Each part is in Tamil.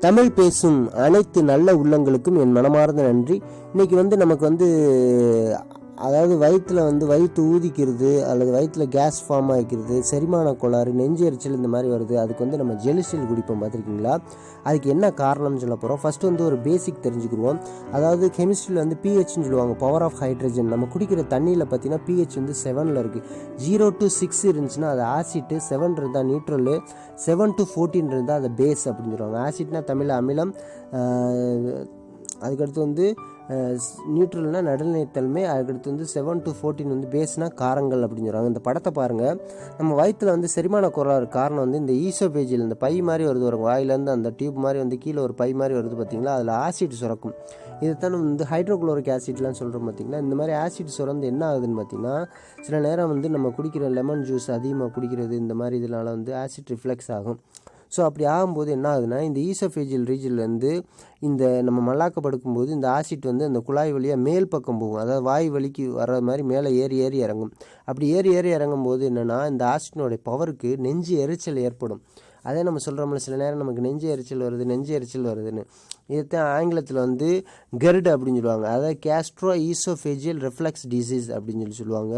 தமிழ் பேசும் அனைத்து நல்ல உள்ளங்களுக்கும் என் மனமார்ந்த நன்றி. இன்றைக்கி வந்து நமக்கு வந்து அதாவது வயிற்றில் வந்து வயிற்று ஊதிக்கிறது அல்லது வயிற்றில் கேஸ் ஃபார்ம் ஆகிக்கிறது செரிமான கோளாறு நெஞ்சு எரிச்சல் இந்த மாதிரி வருது. அதுக்கு வந்து நம்ம ஜெலிசில் குடிப்போம். பார்த்துருக்கீங்களா? அதுக்கு என்ன காரணம்னு சொல்ல போகிறோம் ஃபஸ்ட்டு வந்து ஒரு பேசிக் தெரிஞ்சுக்கிடுவோம் அதாவது கெமிஸ்ட்ரியில் வந்து பிஹெச்னு சொல்லுவாங்க. பவர் ஆஃப் ஹைட்ரஜன் நம்ம குடிக்கிற தண்ணியில் பார்த்தீங்கன்னா பிஹெச் வந்து செவனில் இருக்குது ஜீரோ டு சிக்ஸ் இருந்துச்சுன்னா அது ஆசிட்டு செவன் இருந்தால் நியூட்ரலு செவன் டு ஃபோர்டீன் இருந்தால் அது பேஸ் அப்படின்னு சொல்லுவாங்க. ஆசிட்னா தமிழ் அமிலம் அதுக்கடுத்து வந்து நியூட்ரல்னால் நடுநிலைத்தன்மை அதுக்கடுத்து வந்து செவன் டு ஃபோர்டீன் வந்து பேஸ்னா காரங்கள் அப்படின்னு சொல்கிறாங்க இந்த படத்தை பாருங்கள் நம்ம வயிற்றில் வந்து செரிமான குரலாறு காரணம் வந்து இந்த ஈசோபேஜில் இந்த பை மாதிரி வருது வரும் வாயிலேருந்து அந்த டியூப் மாதிரி வந்து கீழே ஒரு பை மாதிரி வருது பார்த்திங்களா அதில் ஆசிட் சுரக்கும். இதைத்தான் நம்ம வந்து ஹைட்ரோக்ளோரிக் ஆசிட்லாம் சொல்கிறோம் பார்த்திங்களா இந்த மாதிரி ஆசிட் சுரந்து என்ன ஆகுதுன்னு பார்த்தீங்கன்னா சில நேரம் வந்து நம்ம குடிக்கிற லெமன் ஜூஸ் அதிகமாக குடிக்கிறது இந்த மாதிரி இதனால வந்து ஆசிட் ரிஃப்ளெக்ஸ் ஆகும். ஸோ அப்படி ஆகும்போது என்ன ஆகுதுன்னா இந்த ஈசோஃபேஜியல் ரீஜன்லேருந்து இந்த நம்ம மல்லாக்க படுக்கும்போது இந்த ஆசிட் வந்து அந்த குழாய் வழியாக மேல் பக்கம் போகும். அதாவது வாய் வலிக்கு வர்ற மாதிரி மேலே ஏறி ஏறி இறங்கும். அப்படி ஏறி ஏறி இறங்கும் போது என்னென்னா இந்த ஆசிட்டினுடைய பவருக்கு நெஞ்சு எரிச்சல் ஏற்படும். அதே நம்ம சொல்கிறோம்ல சில நேரம் நமக்கு நெஞ்சு எரிச்சல் வருது நெஞ்சு எரிச்சல் வருதுன்னு. இதைத்தான் ஆங்கிலத்தில் வந்து கெர்டு அப்படின்னு சொல்லுவாங்க. அதாவது கேஸ்ட்ரோ ஈசோஃபேஜியல் ரெஃப்ளெக்ஸ் டிசீஸ் அப்படின்னு சொல்லி சொல்லுவாங்க.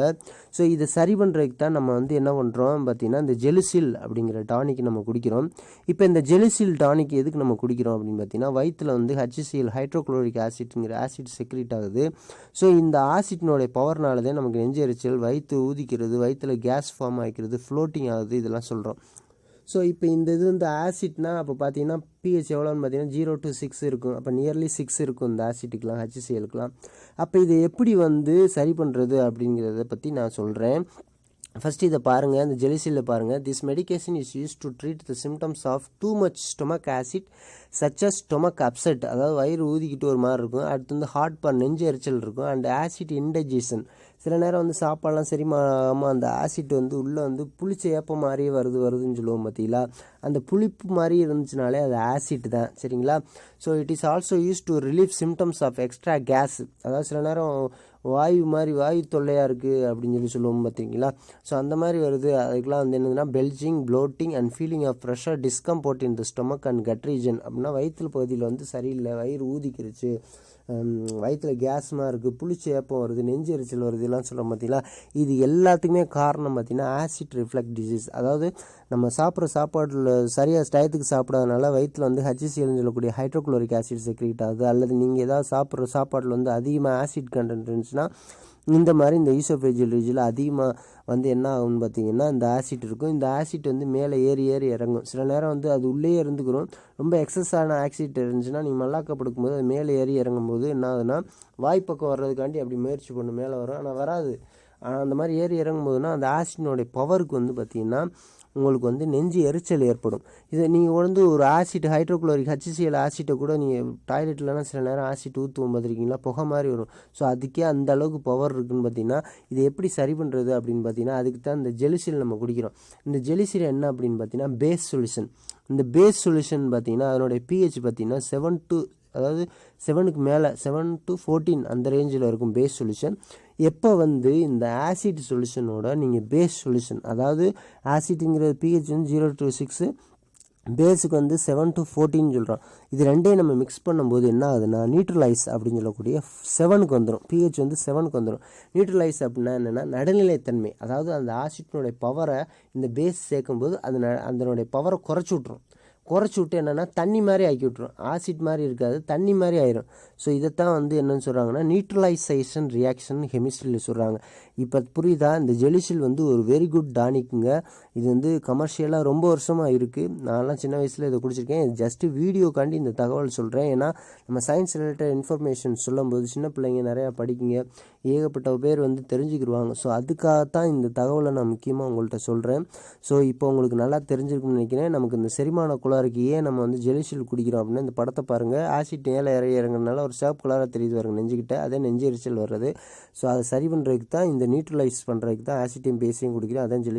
ஸோ இதை சரி பண்ணுறதுக்கு தான் நம்ம வந்து என்ன பண்ணுறோம் பார்த்தீங்கன்னா இந்த ஜெலுசில் அப்படிங்கிற டானிக் நம்ம குடிக்கிறோம். இப்போ இந்த ஜெலுசில் டானிக் எதுக்கு நம்ம குடிக்கிறோம் அப்படின்னு பார்த்தீங்கன்னா வயிற்றில் வந்து ஹச்சிசிஎல் ஹைட்ரோக்ளோரிக் ஆசிட்ங்கிற ஆசிட் செக்ரேட் ஆகுது. ஸோ இந்த ஆசிட்னுடைய பவர்னால தான் நமக்கு நெஞ்சு எரிச்சல் வயிற்று ஊதிக்கிறது வயிற்றில் கேஸ் ஃபார்ம் ஆகிக்கிறது ஃப்ளோட்டிங் ஆகுது இதெல்லாம் சொல்கிறோம் ஸோ இப்போ இந்த இது வந்து ஆசிட்னா அப்போ பார்த்தீங்கன்னா பிஹெச் எவ்வளோன்னு பார்த்தீங்கன்னா ஜீரோ டு சிக்ஸ் இருக்கும். அப்போ நியர்லி சிக்ஸ் இருக்கும் இந்த ஆசிட்டுக்கெலாம் ஹச்சிசிஎலுக்கெலாம் அப்போ இதை எப்படி வந்து சரி பண்ணுறது அப்படிங்கிறத பற்றி நான் சொல்கிறேன் ஃபஸ்ட்டு இதை பாருங்கள் இந்த ஜெலிசியில் பாருங்கள் this medication is use to treat the symptoms of too much stomach acid such as stomach upset அதாவது வயிறு ஊதிக்கிட்டு ஒரு மாதிரி இருக்கும். அடுத்து வந்து ஹார்ட் பான் நெஞ்சு எரிச்சல் இருக்கும். அண்ட் ஆசிட் இன்டைஜேஷன் சில நேரம் வந்து சாப்பாடெலாம் சரிமாகாமல் அந்த ஆசிட் வந்து உள்ளே வந்து புளிச்ச ஏப்பம் மாதிரியே வருது வருதுன்னு சொல்லுவோம் பார்த்தீங்களா அந்த புளிப்பு மாதிரி இருந்துச்சுனாலே அது ஆசிட் தான் சரிங்களா? So it is also use to relief symptoms of extra gas அதாவது சில நேரம் வாயு மாதிரி வாயு தொல்லையாக இருக்குது அப்படின்னு சொல்லி சொல்லுவோம் பார்த்தீங்களா ஸோ அந்த மாதிரி வருது. அதுக்கெலாம் வந்து என்னதுன்னா belching bloating and feeling of pressure discomfort in the stomach and gut region அப்படின்னா வயிற்று பகுதியில் வந்து சரியில்லை வயிறு ஊதிக்கிருச்சு. வயிற்றில் கேஸ்மாக இருக்குது புளிச்சு ஏப்பம் வருது நெஞ்சு எரிச்சல் வருது எல்லாம் சொல்கிறோம் பார்த்தீங்களா இது எல்லாத்துக்குமே காரணம் பார்த்திங்கன்னா ஆசிட் ரிஃப்ளெக்ட் டிசீஸ் அதாவது நம்ம சாப்பிட்ற சாப்பாட்டில் சரியாக டயத்துக்கு சாப்பிடாதனால வயிற்றில் வந்து ஹச்சிசிஎல்னு சொல்லக்கூடிய ஹைட்ரோக்ளோரிக் ஆசிட் செக்ரேட் ஆகுது. அல்லது நீங்கள் ஏதாவது சாப்பிட்ற சாப்பாட்டில் வந்து அதிகமாக ஆசிட் கண்டென்ட் இருந்துச்சுன்னா இந்த மாதிரி இந்த ஈசோஃபேஜியல் ரிஜில் அதிகமாக வந்து என்ன ஆகும்னு பார்த்தீங்கன்னா இந்த ஆசிட் இருக்கும். இந்த ஆசிட் வந்து மேலே ஏறி ஏறி இறங்கும். சில நேரம் வந்து அது உள்ளே இருந்துக்கிறோம். ரொம்ப எக்ஸஸான ஆக்சிட் இருந்துச்சுன்னா நீங்கள் மல்லாக்க படுக்கும்போது அது மேலே ஏறி இறங்கும்போது என்ன ஆகுதுன்னா வாய்ப்பக்கம் வர்றதுக்காண்டி அப்படி முயற்சி பண்ணும் மேலே வரும். ஆனால் வராது. ஆனால் அந்த மாதிரி ஏறி இறங்கும் போதுன்னா அந்த ஆசிட்னுடைய பவருக்கு வந்து பார்த்திங்கன்னா உங்களுக்கு வந்து நெஞ்சு எரிச்சல் ஏற்படும். இதை நீங்கள் வந்து ஒரு ஆசிட் ஹைட்ரோக்ளோரிக் ஹச்சிசிஎல் ஆசிட்டை கூட நீங்கள் டாய்லெட்லலாம் சில நேரம் ஆசிட் ஊற்றுவோம் பார்த்துருக்கீங்களா புகை மாதிரி வரும். ஸோ அதுக்கே அந்த அளவுக்கு பவர் இருக்குன்னு பார்த்தீங்கன்னா இதை எப்படி சரி பண்ணுறது அப்படின்னு பார்த்தீங்கன்னா அதுக்கு தான் இந்த ஜெலிசில் நம்ம குடிக்கிறோம். இந்த ஜெலிசில் என்ன அப்படின்னு பார்த்தீங்கன்னா பேஸ் சொல்யூஷன் இந்த பேஸ் சொல்யூஷன் பார்த்தீங்கன்னா அதனுடைய பிஹெச் பார்த்தீங்கன்னா செவன் டு அதாவது செவனுக்கு மேலே செவன் டு ஃபோர்டீன் அந்த ரேஞ்சில் இருக்கும் பேஸ் சொல்யூஷன் எப்போ வந்து இந்த ஆசிட் சொல்யூஷனோட நீங்கள் பேஸ் சொல்யூஷன் அதாவது ஆசிட்டுங்கிற பிஹெச் வந்து ஜீரோ டு சிக்ஸு பேஸுக்கு வந்து செவன் டு ஃபோர்டீன் சொல்கிறோம் இது ரெண்டையும் நம்ம மிக்ஸ் பண்ணும்போது என்ன ஆகுதுன்னா நியூட்ரலைஸ் அப்படின்னு சொல்லக்கூடிய செவனுக்கு வந்துடும் பிஹெச் வந்து செவனுக்கு வந்துடும் நியூட்ரலைஸ் அப்படின்னா என்னென்னா நடுநிலைத்தன்மை. அதாவது அந்த ஆசிட்டினுடைய பவரை இந்த பேஸ் சேர்க்கும்போது அது ந அதனுடைய பவரை குறைச்சி விட்ரும் குறைச்சி விட்டு என்னென்னா தண்ணி மாதிரி ஆக்கி விட்ரும் ஆசிட் மாதிரி இருக்காது தண்ணி மாதிரி ஆயிரும். ஸோ இதைத்தான் வந்து என்னென்னு சொல்கிறாங்கன்னா நியூட்ரலைசேஷன் ரியாக்ஷன் கெமிஸ்ட்ரியில் சொல்கிறாங்க இப்போ புரியுதா? இந்த ஜெலிசில் வந்து ஒரு வெரி குட் டானிக்குங்க இது வந்து கமர்ஷியலாக ரொம்ப வருஷமாக இருக்குது நான்லாம் சின்ன வயசில் இதை குடிச்சிருக்கேன். இது ஜஸ்ட்டு வீடியோக்காண்டி இந்த தகவல் சொல்கிறேன் ஏன்னா நம்ம சயின்ஸ் ரிலேட்டட் இன்ஃபர்மேஷன் சொல்லும்போது சின்ன பிள்ளைங்க நிறையா படிக்குங்க. ஏகப்பட்ட பேர் வந்து தெரிஞ்சுக்கிடுவாங்க ஸோ அதுக்காகத்தான் இந்த தகவலை நான் முக்கியமாக உங்கள்கிட்ட சொல்கிறேன் ஸோ இப்போ உங்களுக்கு நல்லா தெரிஞ்சிருக்குன்னு நினைக்கிறேன். நமக்கு இந்த செரிமான குளாருக்கு ஏன் நம்ம வந்து ஜெலிசில் குடிக்கிறோம் அப்படின்னா இந்த படத்தை பாருங்கள் ஆசிட் மேலே இறைய இறங்குறதுனால ஒரு சேப் கலராக தெரியுது பாருங்க. நெஞ்சுக்கிட்ட அதே நெஞ்சு எரிச்சல் வர்றது. ஸோ அதை சரி பண்ணுறதுக்கு தான் இந்த நியூட்ரலைஸ் பண்ணுறதுக்கு தான் ஆசிட்டையும் பேசியும் குடிக்கிறோம். அதான் ஜெலி